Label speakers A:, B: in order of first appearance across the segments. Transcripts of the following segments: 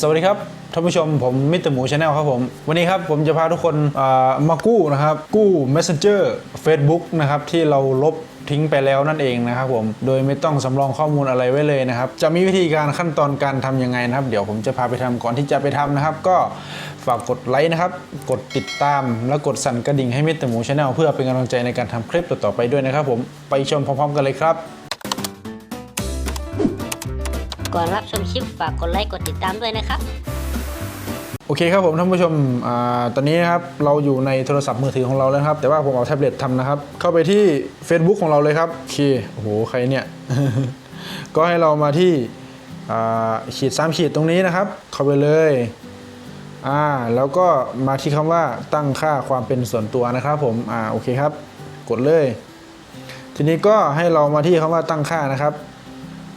A: สวัสดีครับท่านผู้ชมผมมิตรหมูชาแนลครับผม วันนี้ครับผมจะพาทุกคนมากู้นะครับ กู้ Messenger Facebook นะครับ ที่เราลบทิ้งไปแล้วนั่นเองนะครับผม โดยไม่ต้องสำรองข้อมูลอะไรไว้เลยนะครับ จะมีวิธีการขั้นตอนการทำยังไงนะครับ เดี๋ยวผมจะพาไปทำก่อนที่จะไปทำนะครับ ก็ฝากกดไลค์นะครับ กดติดตาม แล้วกดสั่นกระดิ่งให้มิตรหมูชาแนลเพื่อเป็นกำลังใจในการทำคลิปต่อๆไปด้วยนะครับผม ไปชมพร้อมๆ กันเลยครับ
B: ก่อนรับชมคลิปฝากกดไลค์กดติดตามด้วยนะครับ
A: โอเคครับผมท่านผู้ชมอาตอนนี้นะครับเราอยู่ในโทรศัพท์มือถือของเราแล้วนะครับ แต่ว่าผมเอาแท็บเล็ตทำนะครับ เข้าไปที่ Facebook ของเราเลยครับโอเคโอ้โหใครเนี่ย ก็ให้เรามาที่อ่าขีดสามขีดตรงนี้นะครับ เข้าไปเลยอ่าแล้วก็มาที่คำว่าตั้งค่าความเป็นส่วนตัวนะครับ ผมอ่าโอเคครับ กดเลย ทีนี้ก็ให้เรามาที่คำว่าตั้งค่านะครับ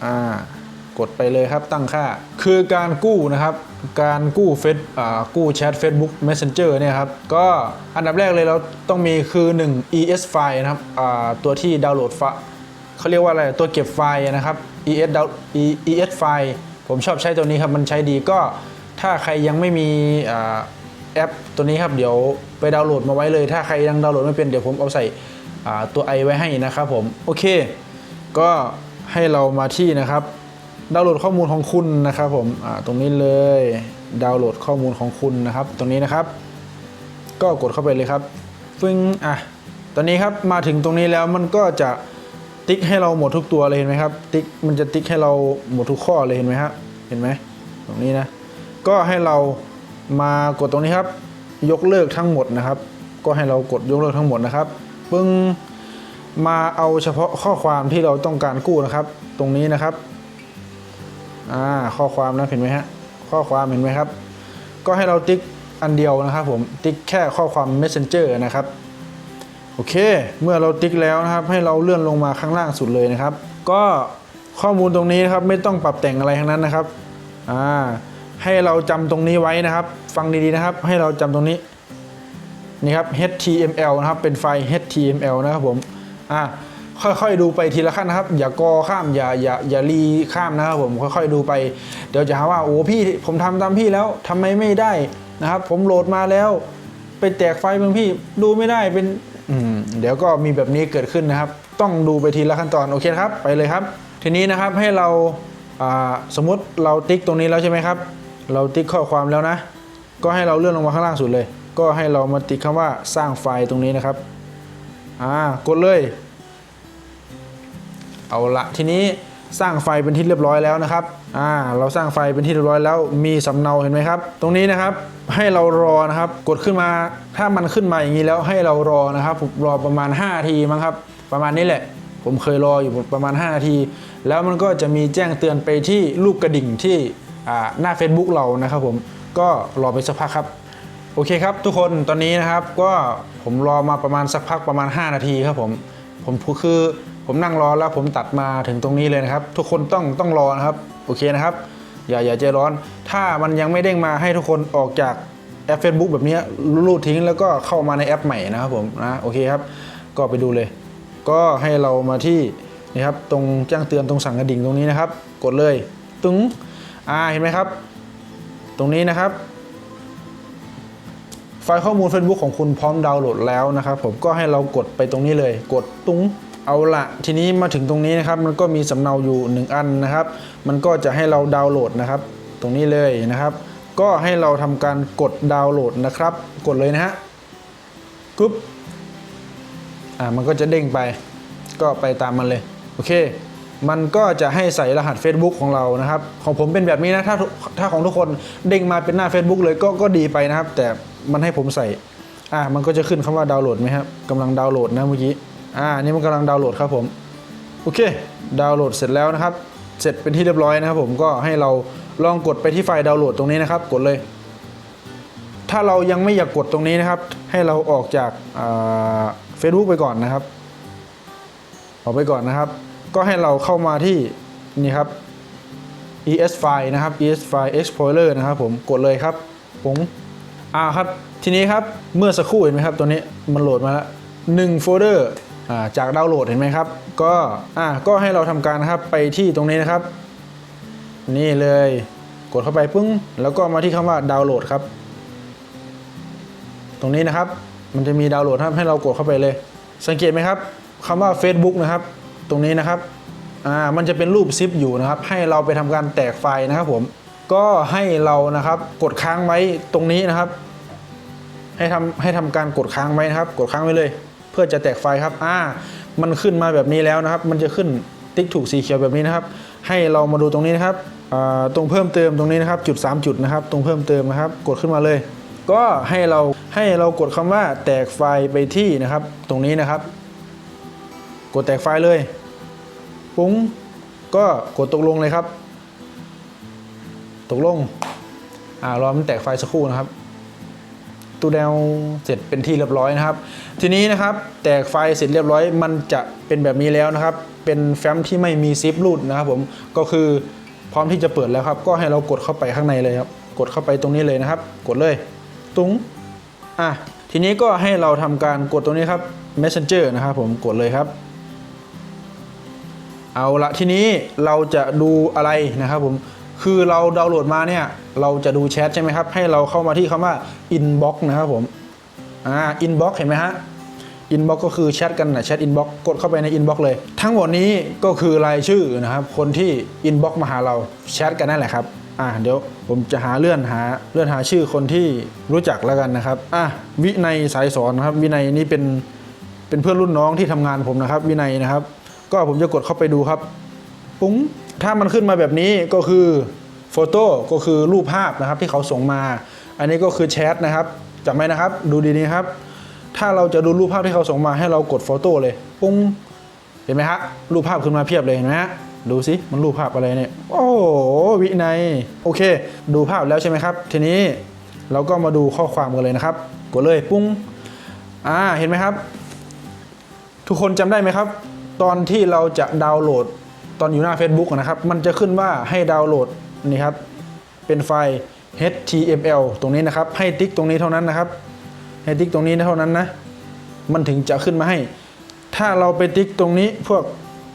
A: อ่า กดไปเลยครับตั้งค่า คือการกู้นะครับ การกู้เฟซกู้แชท Facebook Messenger เนี่ยครับ ก็อันดับแรกเลยเราต้องมีคือ 1 ES file นะครับตัวที่ดาวน์โหลดฟเขาเรียกว่าอะไรตัวเก็บไฟล์นะครับ ES E- ES file ผมชอบใช้ตัวนี้ครับ มันใช้ดีก็ถ้าใครยังไม่มีอแอปตัวนี้ครับ เดี๋ยวไปดาวน์โหลดมาไว้เลย ถ้าใครยังดาวน์โหลดไม่เป็นเดี๋ยวผมเอาใส่ตัว i ไว้ให้นะครับผม โอเค ก็ให้เรามาที่นะครับ ดาวน์โหลดข้อมูลของคุณนะครับผมตรงนี้เลยดาวน์โหลดข้อมูลของคุณนะครับ ตรงนี้นะครับ ก็กดเข้าไปเลยครับฟึ้งอะตอนนี้ครับมาถึงตรงนี้แล้วมันก็จะติ๊กให้เราหมดทุกตัวเลยเห็นไหมครับ ติ๊กมันจะติ๊กให้เราหมดทุกข้อเลยเห็นไหมครับเห็นไหมตรงนี้นะ ก็ให้เรามากดตรงนี้ครับ ยกเลิกทั้งหมดนะครับ ก็ให้เรากดยกเลิกทั้งหมดนะครับปึ้งมาเอาเฉพาะข้อความที่เราต้องการกู้นะครับ ตรงนี้นะครับ อ่าข้อความนะเห็นไหมฮะข้อความเห็นไหมครับ ก็ให้เราติ๊กอันเดียวนะครับผมติ๊กแค่ข้อความ messenger นะครับโอเค เมื่อเราติ๊กแล้วนะครับ ให้เราเลื่อนลงมาข้างล่างสุดเลยนะครับ ก็ข้อมูลตรงนี้นะครับไม่ต้องปรับแต่งอะไรทั้งนั้นนะครับอ่าให้เราจำตรงนี้ไว้นะครับ ฟังดีๆนะครับ ให้เราจำตรงนี้นี่ครับ HTML นะครับเป็นไฟล์ HTML นะครับผมอ่า ค่อยๆดูไปทีละขั้นนะครับ อย่ากอข้ามอย่าอย่าอย่ารีข้ามนะครับผมค่อยๆดูไป เดี๋ยวจะหาว่าโอ้พี่ผมทำตามพี่แล้วทำไมไม่ได้นะครับ ผมโหลดมาแล้วไปแตกไฟล์เมืองพี่ดูไม่ได้เป็นอืมเดี๋ยวก็มีแบบนี้เกิดขึ้นนะครับ ต้องดูไปทีละขั้นตอนโอเคครับ ไปเลยครับ ทีนี้นะครับให้เราอ่าสมมติเราติ๊กตรงนี้แล้วใช่ไหมครับ เราติ๊กข้อความแล้วนะ ก็ให้เราเลื่อนลงมาข้างล่างสุดเลย ก็ให้เรามาติ๊กคำว่าสร้างไฟล์ตรงนี้นะครับอ่ากดเลย เอาละทีนี้สร้างไฟเป็นที่เรียบร้อยแล้วนะครับ อ่า เราสร้างไฟเป็นที่เรียบร้อยแล้ว มีสำเนาเห็นไหมครับ ตรงนี้นะครับ ให้เรารอนะครับ กดขึ้นมา ถ้ามันขึ้นมาอย่างนี้แล้วให้เรารอนะครับผมรอประมาณ5นาทีมั้งครับ ประมาณนี้แหละ ผมเคยรออยู่ประมาณ 5 นาที แล้วมันก็จะมีแจ้งเตือนไปที่รูปกระดิ่งที่หน้า Facebook เรานะครับผม ก็รอไปสักพักครับ โอเคครับ ทุกคน ตอนนี้นะครับ ก็ผมรอมาประมาณสักพักประมาณ 5 นาทีครับผม ผมคือ ผมนั่งรอแล้วผมตัดมาถึงตรงนี้เลยนะครับ ทุกคนต้องต้องรอนะครับโอเคนะครับ อย่าอย่าใจร้อน ถ้ามันยังไม่เด้งมาให้ทุกคนออกจากแอป Facebook แบบนี้รูดทิ้งแล้วก็เข้ามาในแอปใหม่นะครับผมนะโอเคครับ ก็ไปดูเลย ก็ให้เรามาที่นี่ครับตรงแจ้งเตือนตรงสั่งกระดิ่งตรงนี้นะครับ กดเลยตึ้งอ่าเห็นไหมครับ ตรงนี้นะครับ ไฟล์ข้อมูล Facebook ของคุณพร้อมดาวน์โหลดแล้วนะครับ ผมก็ให้เรากดไปตรงนี้เลย กดตุ้ง เอาละทีนี้มาถึงตรงนี้นะครับมันก็มีสำเนาอยู่ 1 อันนะครับ มันก็จะให้เราดาวน์โหลดนะครับ ตรงนี้เลยนะครับ ก็ให้เราทำการกดดาวน์โหลดนะครับ กดเลยนะฮะกึ๊บอ่ามันก็จะเด้งไป ก็ไปตามมันเลยโอเค มันก็จะให้ใส่รหัส Facebook ของเรานะครับ ของผมเป็นแบบนี้นะถ้าถ้าของทุกคนเด้งมาเป็นหน้า Facebook เลยก็ก็ดีไปนะครับ แต่มันให้ผมใส่อ่ามันก็จะขึ้นคำว่าดาวน์โหลดไหมครับกำลังดาวน์โหลดนะเมื่อกี้ อ่านี่มันกำลังดาวน์โหลดครับผมโอเค ดาวน์โหลดเสร็จแล้วนะครับ เสร็จเป็นที่เรียบร้อยนะครับผมก็ให้เราลองกดไปที่ไฟล์ดาวน์โหลดตรงนี้นะครับ กดเลย ถ้าเรายังไม่อยากกดตรงนี้นะครับ ให้เราออกจากเฟซบุ๊กไปก่อนนะครับ ออกไปก่อนนะครับ ก็ให้เราเข้ามาที่นี่ครับ ES file นะครับ ES file explorer นะครับ ผมกดเลยครับผมอ่าครับ ทีนี้ครับ เมื่อสักครู่เห็นไหมครับ ตัวนี้มันโหลดมาแล้วหนึ่งโฟลเดอร์ จากดาวน์โหลดเห็นไหมครับ ก็อ่าก็ให้เราทำการนะครับไปที่ตรงนี้นะครับ นี่เลยกดเข้าไปปึ้ง แล้วก็มาที่คำว่าดาวน์โหลดครับ ตรงนี้นะครับ มันจะมีดาวน์โหลดครับให้เรากดเข้าไปเลย สังเกตไหมครับคำว่า Facebook นะครับ ตรงนี้นะครับอ่ามันจะเป็นรูปซิปอยู่นะครับ ให้เราไปทำการแตกไฟล์นะครับผมก็ให้เรานะครับกดค้างไว้ตรงนี้นะครับ ให้ทำให้ทำการกดค้างไว้นะครับ กดค้างไว้เลย พื่อจะแตกไฟครับอ่ามันขึ้นมาแบบนี้แล้วนะครับ มันจะขึ้นติ๊กถูกสีเขียวแบบนี้นะครับ ให้เรามาดูตรงนี้นะครับอ่าตรงเพิ่มเติมตรงนี้นะครับจุด 3 จุดนะครับ ตรงเพิ่มเติมนะครับ กดขึ้นมาเลย ก็ให้เราให้เรากดคำว่าแตกไฟไปที่นะครับ ตรงนี้นะครับ กดแตกไฟเลย ปุ้งก็กดตกลงเลยครับ ตกลงอ่ารอมันแตกไฟสักครู่นะครับ ตูแนวเสร็จเป็นที่เรียบร้อยนะครับ ทีนี้นะครับแตกไฟเสร็จเรียบร้อย มันจะเป็นแบบนี้แล้วนะครับ เป็นแฟ้มที่ไม่มีซิปรูดนะครับผมก็คือพร้อมที่จะเปิดแล้วครับ ก็ให้เรากดเข้าไปข้างในเลยครับ กดเข้าไปตรงนี้เลยนะครับ กดเลย ตุ้งอะทีนี้ก็ให้เราทำการกดตรงนี้ครับ messenger นะครับผมกดเลยครับ เอาละทีนี้เราจะดูอะไรนะครับผม คือเราดาวน์โหลดมาเนี่ย เราจะดูแชทใช่ไหมครับ ให้เราเข้ามาที่คำว่า inbox นะครับผมอ่า inbox เห็นไหมฮะ inbox ก็คือแชทกันนะแชท inbox กดเข้าไปใน inbox เลย ทั้งหมดนี้ก็คือรายชื่อนะครับ คนที่ inbox มาหาเราแชทกันนั่นแหละครับอ่าเดี๋ยวผมจะหาเลื่อนหาเลื่อนหาชื่อคนที่รู้จักแล้วกันนะครับอะวินัยสายสอนนะครับ วินัยนี่เป็นเป็นเพื่อนรุ่นน้องที่ทำงานผมนะครับ วินัยนะครับ ก็ผมจะกดเข้าไปดูครับ ปุ้งถ้ามันขึ้นมาแบบนี้ก็คือโฟโต้ก็คือรูปภาพนะครับที่เขาส่งมา อันนี้ก็คือแชทนะครับจำไว้นะครับ ดูดีๆครับ ถ้าเราจะดูรูปภาพที่เขาส่งมาให้เรากดโฟโต้เลย ปุ้งเห็นไหมฮะรูปภาพขึ้นมาเพียบเลยเห็นไหมฮะดูสิมันรูปภาพอะไรเนี่ย โอ้โหวินัยโอเค ดูภาพแล้วใช่ไหมครับ ทีนี้เราก็มาดูข้อความกันเลยนะครับ กดเลยปุ้งอ่าเห็นไหมครับ ทุกคนจำได้ไหมครับ ตอนที่เราจะดาวน์โหลด ตอนอยู่หน้า Facebook นะครับ มันจะขึ้นว่าให้ดาวน์โหลดนี่ครับ เป็นไฟล์ HTML ตรงนี้นะครับ ให้ติ๊กตรงนี้เท่านั้นนะครับ ให้ติ๊กตรงนี้เท่านั้นนะ มันถึงจะขึ้นมาให้ ถ้าเราไปติ๊กตรงนี้พวก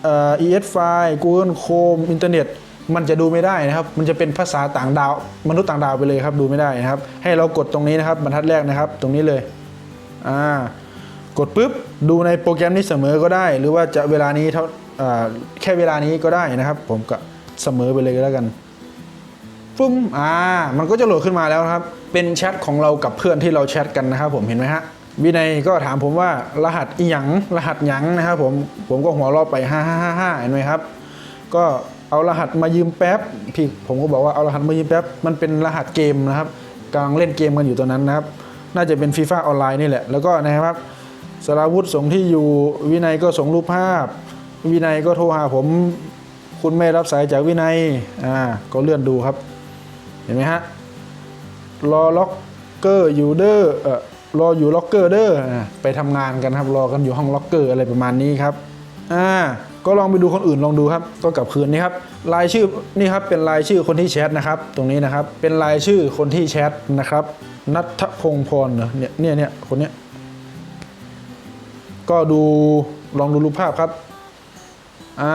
A: เอ่อ ES ไฟล์ Google Chrome อินเทอร์เน็ตมันจะดูไม่ได้นะครับ มันจะเป็นภาษาต่างดาว มนุษย์ต่างดาวไปเลยครับ ดูไม่ได้นะครับ ให้เรากดตรงนี้นะครับ บรรทัดแรกนะครับ ตรงนี้เลย อ่า กดปุ๊บ ดูในโปรแกรมนี้เสมอก็ได้ หรือว่าจะเวลานี้เท่า แค่เวลานี้ก็ได้นะครับ ผมก็เสมอไปเลยก็แล้วกันฟึ้มอ่ามันก็จะโหลดขึ้นมาแล้วครับ เป็นแชทของเรากับเพื่อนที่เราแชทกันนะครับ ผมเห็นไหมฮะวินัยก็ถามผมว่ารหัสอีหยังรหัสหยังนะครับผมผมก็หัวเราะไป5 5 5 5เห็นไหมครับ ก็เอารหัสมายืมแป๊บพี่ผมก็บอกว่าเอารหัสมายืมแป๊บมันเป็นรหัสเกมนะครับกำลังเล่นเกมกันอยู่ตอนนั้นนะครับ น่าจะเป็นฟีฟ่าออนไลน์นี่แหละแล้วก็นะครับสราวุธส่งที่อยู่วินัยก็ส่งรูปภาพ วินัยก็โทรหาผม คุณไม่รับสายจากวินัยอ่าก็เลื่อนดูครับ เห็นไหมฮะรอล็อกเกอร์อยู่เด้อเออรออยู่ล็อกเกอร์เด้ออ่าไปทำงานกันครับ รอกันอยู่ห้องล็อกเกอร์อะไรประมาณนี้ครับอ่าก็ลองไปดูคนอื่นลองดูครับ ก็กลับคืนนี่ครับรายชื่อนี่ครับเป็นรายชื่อคนที่แชทนะครับ ตรงนี้นะครับเป็นรายชื่อคนที่แชทนะครับนัทพงพรเหรอเนี่ยเนี่ยเนี่ยคนเนี้ยก็ดูลองดูรูปภาพครับ อ่า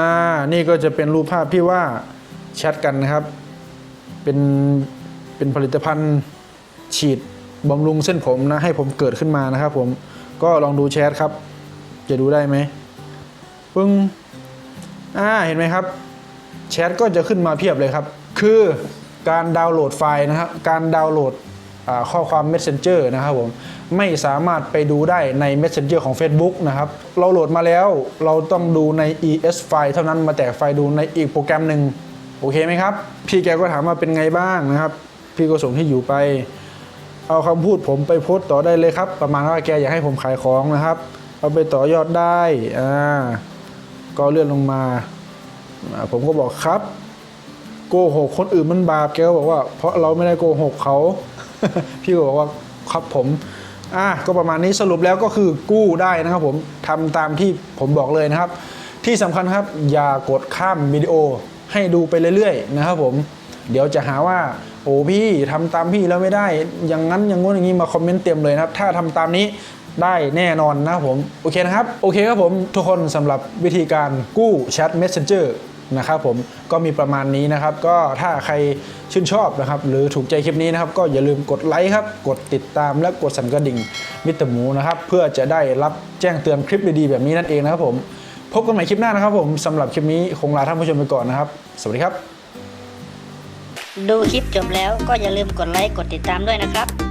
A: นี่ก็จะเป็นรูปภาพที่ว่าแชทกันนะครับ เป็นเป็นผลิตภัณฑ์ฉีดบำรุงเส้นผมนะให้ผมเกิดขึ้นมานะครับ ผมก็ลองดูแชทครับ จะดูได้ไหมปึ้งอ่าเห็นไหมครับ แชทก็จะขึ้นมาเพียบเลยครับ คือการดาวน์โหลดไฟล์นะครับการดาวน์โหลด ข้อความ Messenger นะครับผมไม่สามารถไปดูได้ใน Messenger ของ Facebook นะครับเราโหลดมาแล้วเราต้องดูใน ES ไฟล์เท่านั้นมาแตกไฟล์ดูในอีกโปรแกรมหนึ่งโอเคไหมครับ พี่แกก็ถามว่าเป็นไงบ้างนะครับ พี่ก็ส่งที่อยู่ไป เอาคำพูดผมไปโพสต์ต่อได้เลยครับ ประมาณว่าแกอยากให้ผมขายของนะครับ เอาไปต่อยอดได้อ่าก็เลื่อนลงมา ผมก็บอกครับ โกหกคนอื่นมันบาปแกก็บอกว่า เพราะเราไม่ได้โกหกเขา พี่ก็บอกว่าครับผมอะก็ประมาณนี้สรุปแล้วก็คือกู้ได้นะครับผมทำตามที่ผมบอกเลยนะครับ ที่สำคัญครับอย่ากดข้ามวิดีโอให้ดูไปเรื่อยๆนะครับผมเดี๋ยวจะหาว่าโอ้พี่ทำตามพี่แล้วไม่ได้ อย่างนั้นอย่างงู้นอย่างนี้มาคอมเมนต์เต็มเลยนะครับ ถ้าทำตามนี้ได้แน่นอนนะครับผม โอเคนะครับ โอเคครับผม ทุกคนสำหรับวิธีการกู้แชท Messenger นะครับผมก็มีประมาณนี้นะครับ ก็ถ้าใครชื่นชอบนะครับ หรือถูกใจคลิปนี้นะครับ ก็อย่าลืมกดไลค์ครับ กดติดตามและกดสั่นกระดิ่งมิตรหมูนะครับ เพื่อจะได้รับแจ้งเตือนคลิปดีๆแบบนี้นั่นเองนะครับผม พบกันใหม่คลิปหน้านะครับผมสำหรับคลิปนี้คงลาท่านผู้ชมไปก่อนนะครับ สวัสดีครับ
B: ดูคลิปจบแล้วก็อย่าลืมกดไลค์กดติดตามด้วยนะครับ